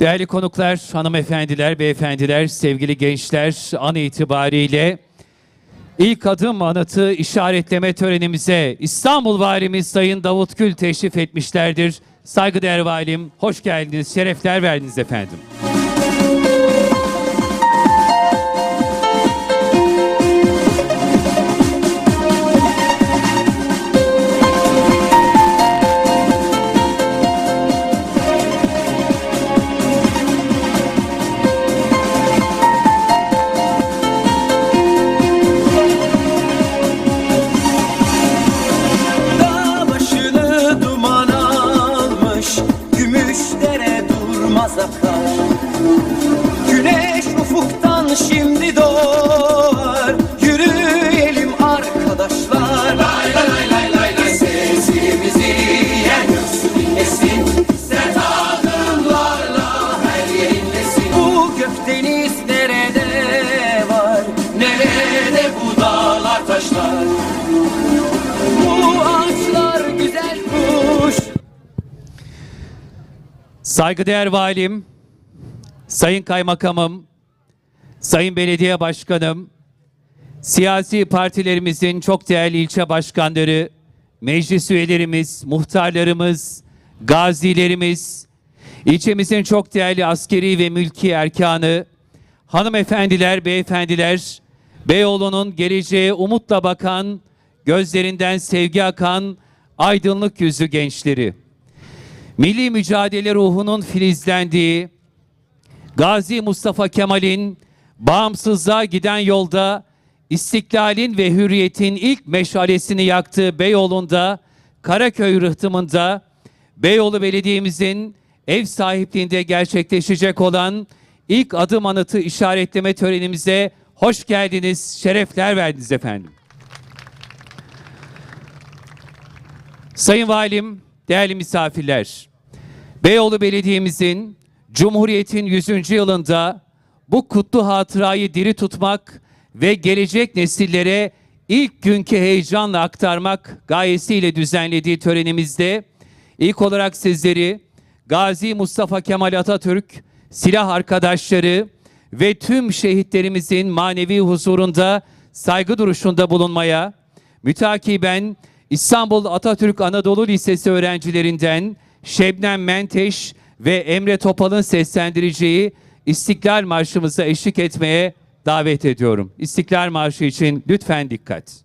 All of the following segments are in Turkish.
Değerli konuklar, hanımefendiler, beyefendiler, sevgili gençler an itibariyle ilk adım anıtı işaretleme törenimize İstanbul Valimiz Sayın Davut Gül teşrif etmişlerdir. Saygıdeğer Valim, hoş geldiniz, şerefler verdiniz efendim. Saygıdeğer Valim, Sayın Kaymakamım, Sayın Belediye Başkanım, siyasi partilerimizin çok değerli ilçe başkanları, meclis üyelerimiz, muhtarlarımız, gazilerimiz, ilçemizin çok değerli askeri ve mülki erkanı, hanımefendiler, beyefendiler, Beyoğlu'nun geleceğe umutla bakan, gözlerinden sevgi akan, aydınlık yüzlü gençleri milli mücadele ruhunun filizlendiği, Gazi Mustafa Kemal'in bağımsızlığa giden yolda istiklalin ve hürriyetin ilk meşalesini yaktığı Beyoğlu'nda, Karaköy rıhtımında, Beyoğlu Belediye'mizin ev sahipliğinde gerçekleşecek olan ilk adım anıtı işaretleme törenimize hoş geldiniz, şerefler verdiniz efendim. Sayın Valim, değerli misafirler, Beyoğlu Belediye'mizin Cumhuriyet'in 100. yılında bu kutlu hatırayı diri tutmak ve gelecek nesillere ilk günkü heyecanla aktarmak gayesiyle düzenlediği törenimizde ilk olarak sizleri Gazi Mustafa Kemal Atatürk, silah arkadaşları ve tüm şehitlerimizin manevi huzurunda saygı duruşunda bulunmaya, mütakiben İstanbul Atatürk Anadolu Lisesi öğrencilerinden Şebnem Menteş ve Emre Topal'ın seslendireceği İstiklal Marşımıza eşlik etmeye davet ediyorum. İstiklal Marşı için lütfen dikkat.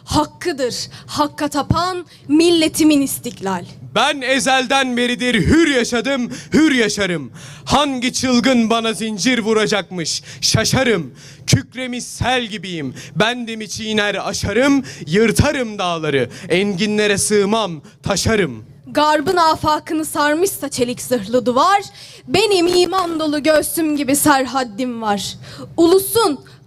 Hakkıdır, hakka tapan milletimin istiklal. Ben ezelden beridir hür yaşadım, hür yaşarım. Hangi çılgın bana zincir vuracakmış, şaşarım. Kükremiş sel gibiyim, bendimi çiğner aşarım, yırtarım dağları, enginlere sığmam, taşarım. Garbın afakını sarmışsa çelik zırhlı duvar, benim iman dolu göğsüm gibi serhaddim var. Ulusun,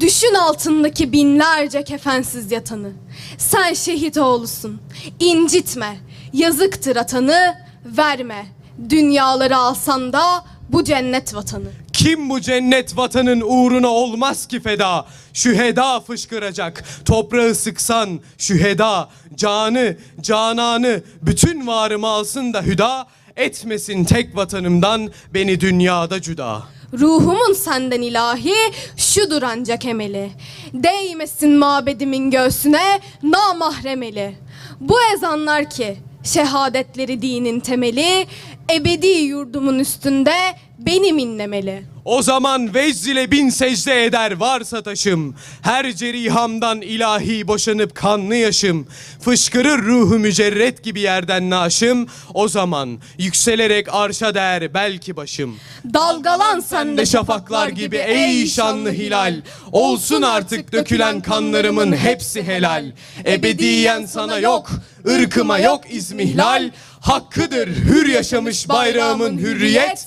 düşün altındaki binlerce kefensiz yatanı. Sen şehit oğlusun, incitme. Yazıktır atanı, verme. Dünyaları alsan da bu cennet vatanı. Kim bu cennet vatanın uğruna olmaz ki feda? Şüheda fışkıracak. Toprağı sıksan şüheda. Canı, cananı, bütün varımı alsın da hüda. Etmesin tek vatanımdan beni dünyada cüda. Ruhumun senden ilahi şudur ancak emeli. Değmesin mabedimin göğsüne namahremeli. Bu ezanlar ki şehadetleri dinin temeli ebedi yurdumun üstünde benim inlemeli. O zaman vecd ile bin secde eder varsa taşım. Her cerihamdan ilahi boşanıp kanlı yaşım. Fışkırır ruhu mücerret gibi yerden naşım. O zaman yükselerek arşa der belki başım. Dalgalan Sen de şafaklar gibi ey şanlı hilal Olsun artık dökülen kanlarımın hepsi helal Ebediyen sana yok, ırkıma yok izmihlal Hakkıdır hür yaşamış bayrağımın hürriyet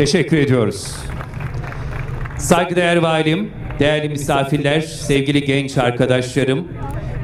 Teşekkür ediyoruz. Saygıdeğer valim, değerli misafirler, sevgili genç arkadaşlarım,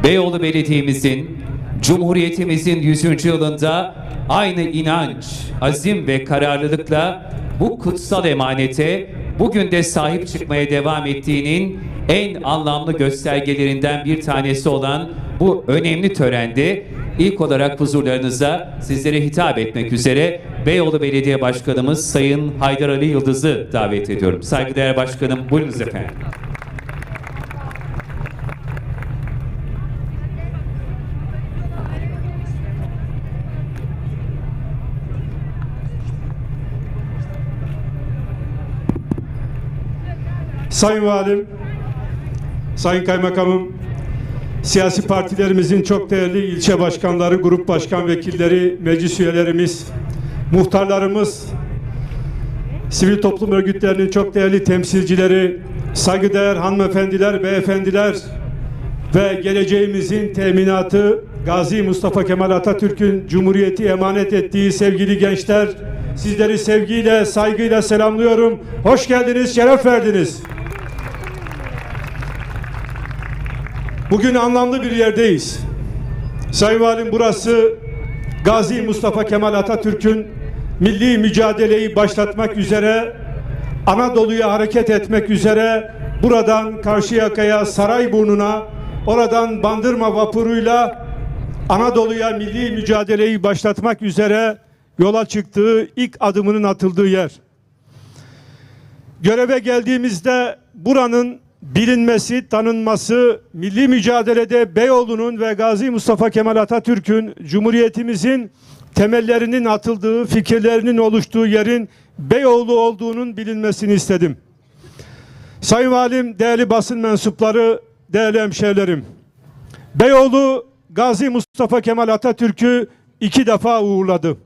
Beyoğlu Belediye'mizin, Cumhuriyetimizin 100. yılında aynı inanç, azim ve kararlılıkla bu kutsal emanete bugün de sahip çıkmaya devam ettiğinin en anlamlı göstergelerinden bir tanesi olan bu önemli törende ilk olarak huzurlarınıza sizlere hitap etmek üzere Beyoğlu Belediye Başkanımız Sayın Haydar Ali Yıldız'ı davet ediyorum. Saygıdeğer Başkanım buyurunuz efendim. Sayın Valim, Sayın Kaymakamım, siyasi partilerimizin çok değerli ilçe başkanları, grup başkan vekilleri, meclis üyelerimiz, muhtarlarımız, sivil toplum örgütlerinin çok değerli temsilcileri, saygıdeğer hanımefendiler, beyefendiler ve geleceğimizin teminatı Gazi Mustafa Kemal Atatürk'ün Cumhuriyeti emanet ettiği sevgili gençler, sizleri sevgiyle, saygıyla selamlıyorum. Hoş geldiniz, şeref verdiniz. Bugün anlamlı bir yerdeyiz. Sayın Valim burası Gazi Mustafa Kemal Atatürk'ün milli mücadeleyi başlatmak üzere Anadolu'ya hareket etmek üzere buradan Karşıyaka'ya Sarayburnu'na oradan Bandırma vapuruyla Anadolu'ya milli mücadeleyi başlatmak üzere yola çıktığı ilk adımının atıldığı yer. Göreve geldiğimizde buranın bilinmesi, tanınması, milli mücadelede Beyoğlu'nun ve Gazi Mustafa Kemal Atatürk'ün Cumhuriyetimizin temellerinin atıldığı, fikirlerinin oluştuğu yerin Beyoğlu olduğunun bilinmesini istedim. Sayın Valim, değerli basın mensupları, değerli hemşehrilerim. Beyoğlu Gazi Mustafa Kemal Atatürk'ü iki defa uğurladı.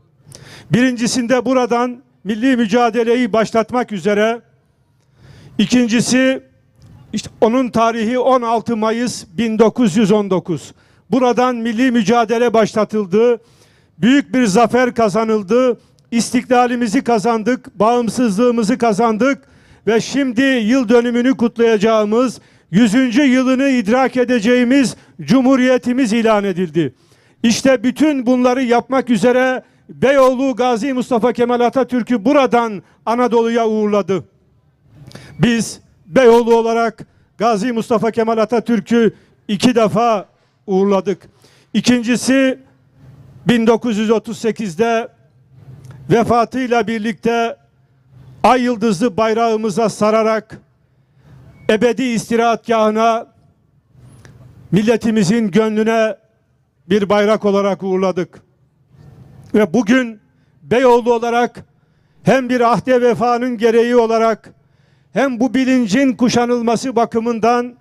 Birincisinde buradan milli mücadeleyi başlatmak üzere, ikincisi işte onun tarihi 16 Mayıs 1919. Buradan milli mücadele başlatıldı. Büyük bir zafer kazanıldı. İstiklalimizi kazandık, bağımsızlığımızı kazandık ve şimdi yıl dönümünü kutlayacağımız 100. yılını idrak edeceğimiz Cumhuriyetimiz ilan edildi. İşte bütün bunları yapmak üzere Beyoğlu Gazi Mustafa Kemal Atatürk'ü buradan Anadolu'ya uğurladı. Biz Beyoğlu olarak Gazi Mustafa Kemal Atatürk'ü iki defa uğurladık. İkincisi 1938'de vefatıyla birlikte ay yıldızlı bayrağımıza sararak ebedi istirahatgahına milletimizin gönlüne bir bayrak olarak uğurladık. Ve bugün Beyoğlu olarak hem bir ahde vefanın gereği olarak hem bu bilincin kuşanılması bakımından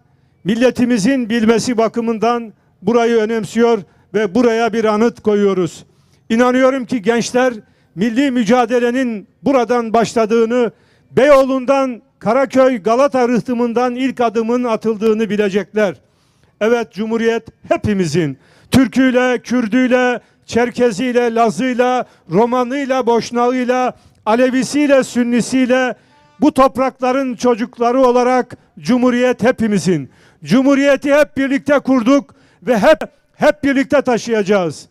milletimizin bilmesi bakımından burayı önemsiyor ve buraya bir anıt koyuyoruz. İnanıyorum ki gençler milli mücadelenin buradan başladığını, Beyoğlu'ndan Karaköy Galata rıhtımından ilk adımın atıldığını bilecekler. Evet Cumhuriyet hepimizin Türküyle, Kürdüyle, Çerkeziyle, Lazıyla, Romanıyla, Boşnağıyla, Alevisiyle, Sünnisiyle bu toprakların çocukları olarak Cumhuriyet hepimizin. Cumhuriyeti hep birlikte kurduk ve hep hep birlikte taşıyacağız.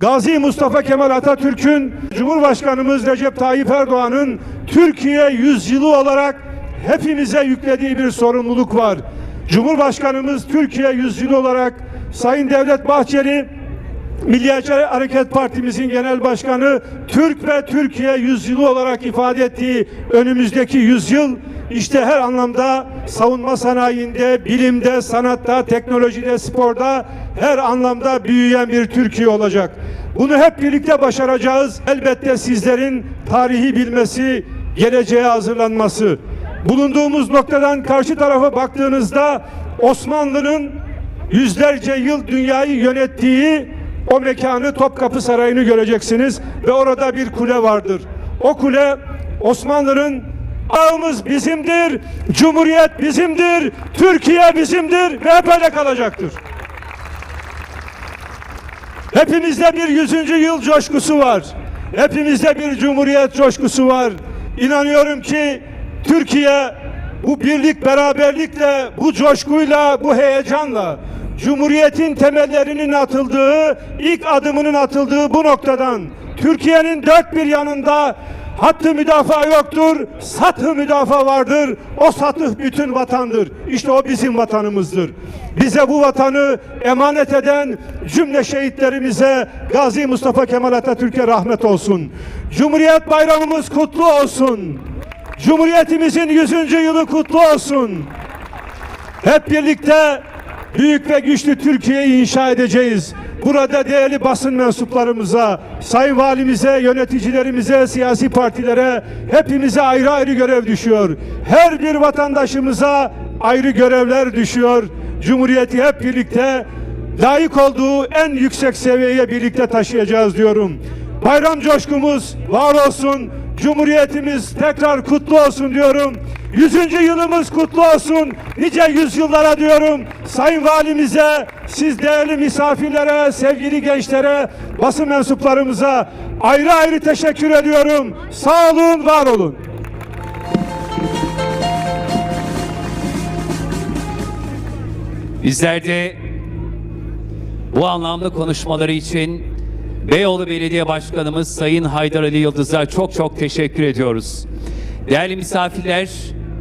Gazi Mustafa Kemal Atatürk'ün Cumhurbaşkanımız Recep Tayyip Erdoğan'ın Türkiye yüzyılı olarak hepimize yüklediği bir sorumluluk var. Cumhurbaşkanımız Türkiye yüzyılı olarak Sayın Devlet Bahçeli Milliyetçi Hareket Partimizin genel başkanı Türk ve Türkiye yüzyılı olarak ifade ettiği önümüzdeki yüzyıl işte her anlamda savunma sanayinde, bilimde, sanatta, teknolojide, sporda her anlamda büyüyen bir Türkiye olacak. Bunu hep birlikte başaracağız. Elbette sizlerin tarihi bilmesi, geleceğe hazırlanması. Bulunduğumuz noktadan karşı tarafa baktığınızda Osmanlı'nın yüzlerce yıl dünyayı yönettiği o mekanı Topkapı Sarayı'nı göreceksiniz ve orada bir kule vardır. O kule Osmanlı'nın ağımız bizimdir, Cumhuriyet bizimdir, Türkiye bizimdir ve hep öyle kalacaktır. Hepimizde bir yüzüncü yıl coşkusu var. Hepimizde bir cumhuriyet coşkusu var. İnanıyorum ki Türkiye bu birlik beraberlikle, bu coşkuyla, bu heyecanla Cumhuriyetin temellerinin atıldığı, ilk adımının atıldığı bu noktadan Türkiye'nin dört bir yanında hattı müdafaa yoktur, satı müdafaa vardır. O satı bütün vatandır. İşte o bizim vatanımızdır. Bize bu vatanı emanet eden cümle şehitlerimize Gazi Mustafa Kemal Atatürk'e rahmet olsun. Cumhuriyet bayramımız kutlu olsun. Cumhuriyetimizin 100. yılı kutlu olsun. Hep birlikte büyük ve güçlü Türkiye'yi inşa edeceğiz. Burada değerli basın mensuplarımıza, sayın valimize, yöneticilerimize, siyasi partilere hepimize ayrı ayrı görev düşüyor. Her bir vatandaşımıza ayrı görevler düşüyor. Cumhuriyeti hep birlikte layık olduğu en yüksek seviyeye birlikte taşıyacağız diyorum. Bayram coşkumuz var olsun. Cumhuriyetimiz tekrar kutlu olsun diyorum. Yüzüncü yılımız kutlu olsun. Nice yüzyıllara diyorum. Sayın Valimize, siz değerli misafirlere, sevgili gençlere, basın mensuplarımıza ayrı ayrı teşekkür ediyorum. Sağ olun, var olun. Bizler de bu anlamda konuşmaları için Beyoğlu Belediye Başkanımız Sayın Haydar Ali Yıldız'a çok çok teşekkür ediyoruz. Değerli misafirler,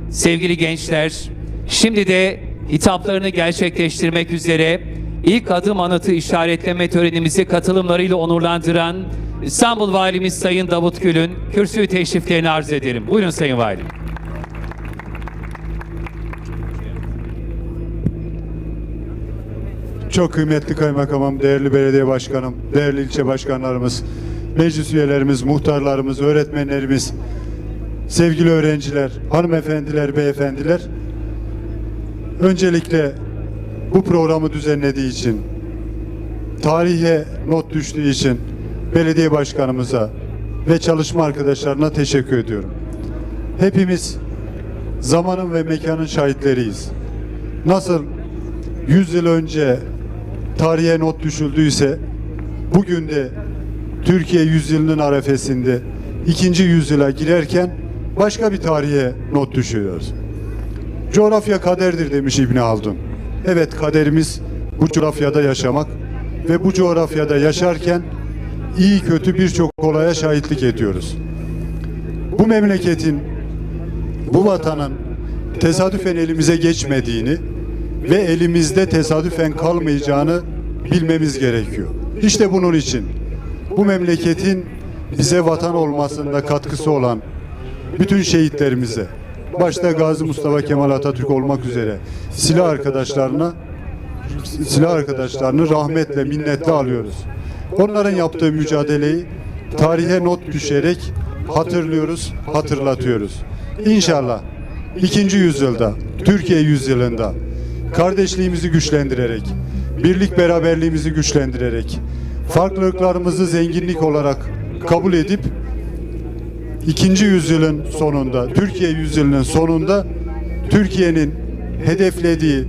sevgili gençler, şimdi de hitaplarını gerçekleştirmek üzere ilk adım anıtı işaretleme törenimizi katılımlarıyla onurlandıran İstanbul Valimiz Sayın Davut Gül'ün kürsü teşriflerini arz ederim. Buyurun Sayın Valim. Çok kıymetli kaymakamım, değerli belediye başkanım, değerli ilçe başkanlarımız, meclis üyelerimiz, muhtarlarımız, öğretmenlerimiz, sevgili öğrenciler, hanımefendiler, beyefendiler. Öncelikle bu programı düzenlediği için, tarihe not düştüğü için belediye başkanımıza, ve çalışma arkadaşlarına teşekkür ediyorum. Hepimiz zamanın ve mekanın şahitleriyiz. Nasıl 100 yıl önce tarihe not düşüldüyse bugün de Türkiye yüzyılının arefesinde ikinci yüzyıla girerken başka bir tarihe not düşüyoruz. Coğrafya kaderdir demiş İbni Haldun. Evet kaderimiz bu coğrafyada yaşamak ve bu coğrafyada yaşarken iyi kötü birçok olaya şahitlik ediyoruz. Bu memleketin, bu vatanın tesadüfen elimize geçmediğini ve elimizde tesadüfen kalmayacağını bilmemiz gerekiyor. İşte bunun için bu memleketin bize vatan olmasında katkısı olan bütün şehitlerimize, başta Gazi Mustafa Kemal Atatürk olmak üzere silah arkadaşlarına silah arkadaşlarını rahmetle, minnetle alıyoruz. Onların yaptığı mücadeleyi tarihe not düşerek hatırlıyoruz, hatırlatıyoruz. İnşallah ikinci yüzyılda, Türkiye yüzyılında kardeşliğimizi güçlendirerek, birlik beraberliğimizi güçlendirerek, farklılıklarımızı zenginlik olarak kabul edip ikinci yüzyılın sonunda, Türkiye yüzyılının sonunda Türkiye'nin hedeflediği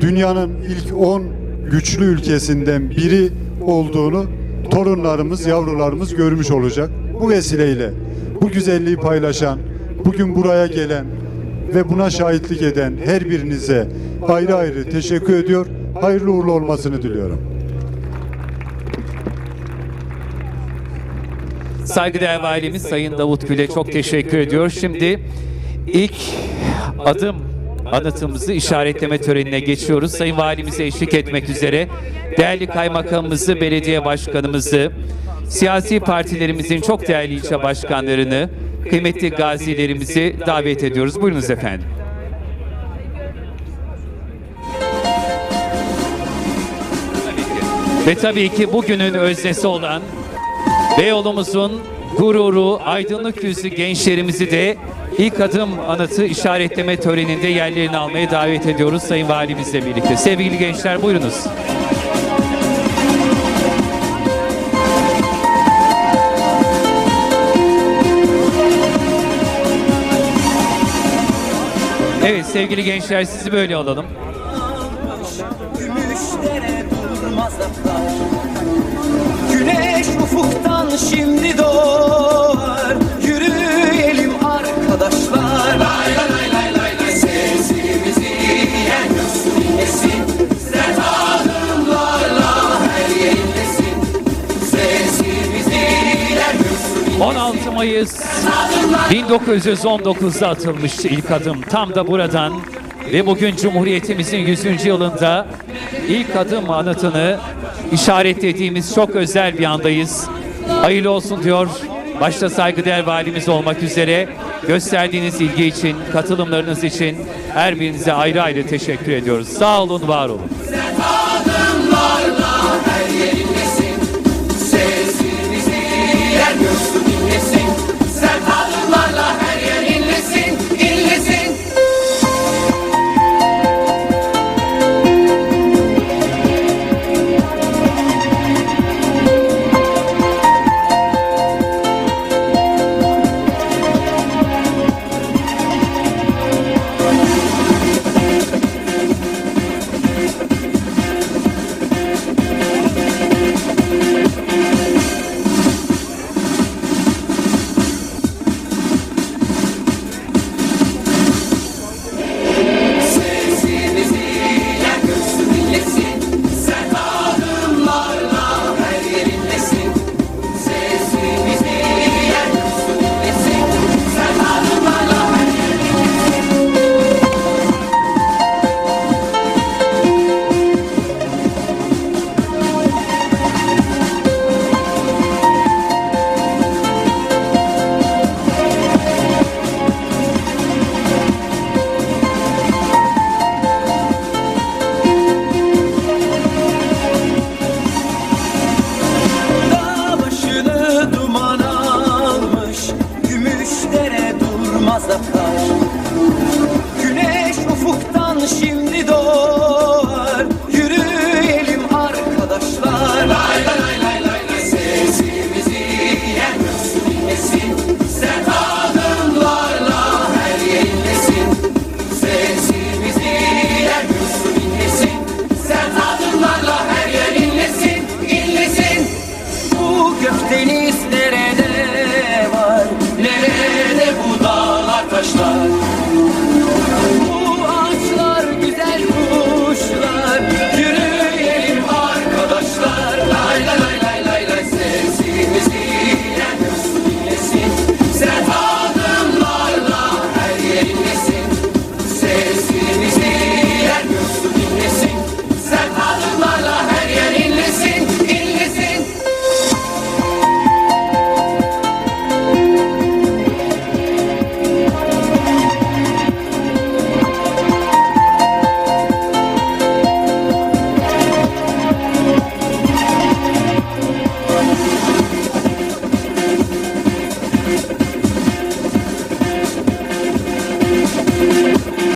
dünyanın ilk 10 güçlü ülkesinden biri olduğunu torunlarımız, yavrularımız görmüş olacak. Bu vesileyle bu güzelliği paylaşan, bugün buraya gelen ve buna şahitlik eden her birinize ayrı ayrı teşekkür ediyor. Hayırlı uğurlu olmasını diliyorum. Saygıdeğer Valimiz Sayın Davut Gül'e çok teşekkür ediyor. Şimdi ilk adım anıtımızı işaretleme törenine geçiyoruz. Sayın Valimize eşlik etmek üzere değerli kaymakamımızı, belediye başkanımızı, siyasi partilerimizin çok değerli ilçe başkanlarını, kıymetli gazilerimizi davet ediyoruz. Buyurunuz efendim. Ve tabii ki bugünün öznesi olan Beyoğlu'muzun gururu, aydınlık yüzlü gençlerimizi de ilk adım anıtı işaretleme töreninde yerlerini almaya davet ediyoruz Sayın Valimizle birlikte. Sevgili gençler buyurunuz. Evet sevgili gençler sizi böyle alalım. Ufuktan şimdi doğar. Yürüyelim arkadaşlar. Lay lay lay lay lay Sesimizi yer dinlesin Zet adımlarla her yerindesin Sesimizi yer 16 Mayıs 1919'da atılmıştı ilk adım. Tam da buradan ve bugün Cumhuriyetimizin 100. yılında ilk adım anıtını işaretlediğimiz çok özel bir andayız. Hayırlı olsun diyor. Başta saygıdeğer valimiz olmak üzere gösterdiğiniz ilgi için, katılımlarınız için her birinize ayrı ayrı teşekkür ediyoruz. Sağ olun, var olun. Sesimizi yer Güneş ufuktan şimdi doğar